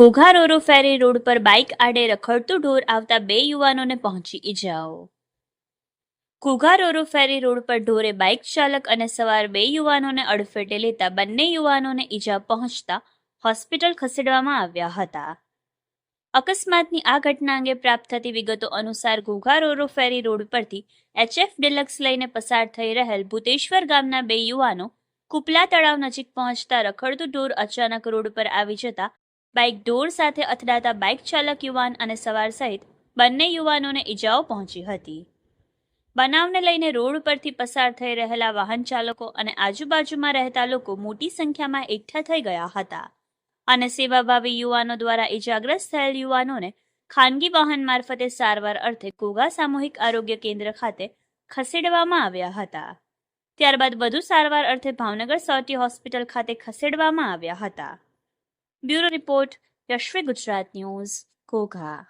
Ghogha ro ro ferry road પર bike આડે રખડતું ઢોર આવતા બે યુવાનોને પહોંચી ઈજાઓ. ઘોઘા ફેરી રોડ પર ઢોરે બાઇક ચાલક અને સવાર બે યુવાનોને અડફેટે લેતા બંને યુવાનોને ઈજા પહોંચતા હોસ્પિટલ ખસેડવામાં આવ્યા હતા. અકસ્માતની આ ઘટના અંગે પ્રાપ્ત થતી વિગતો અનુસાર Ghogha ro ro ferry road પરથી એચએફ ડિલક્સ લઈને પસાર થઈ રહેલ ભૂતેશ્વર ગામના બે યુવાનો કુપલા તળાવ નજીક પહોંચતા રખડતું ઢોર અચાનક રોડ પર આવી જતા બાઇક ઢોર સાથે અથડાતા બાઇક ચાલક યુવાન અને સવાર સહિત બંને યુવાનોને ઈજાઓ પહોંચી હતી. બનાવને લઈને રોડ પરથી પસાર થઈ રહેલા વાહન ચાલકો અને આજુબાજુમાં રહેતા લોકો મોટી સંખ્યામાં એકઠા થઈ ગયા હતા અને સેવાભાવી યુવાનો દ્વારા ઈજાગ્રસ્ત થયેલ યુવાનોને ખાનગી વાહન મારફતે સારવાર અર્થે ઘોઘા સામૂહિક આરોગ્ય કેન્દ્ર ખાતે ખસેડવામાં આવ્યા હતા. ત્યારબાદ વધુ સારવાર અર્થે ભાવનગર સોટી હોસ્પિટલ ખાતે ખસેડવામાં આવ્યા હતા. Bureau report Yashvi Gujarat news Ghogha.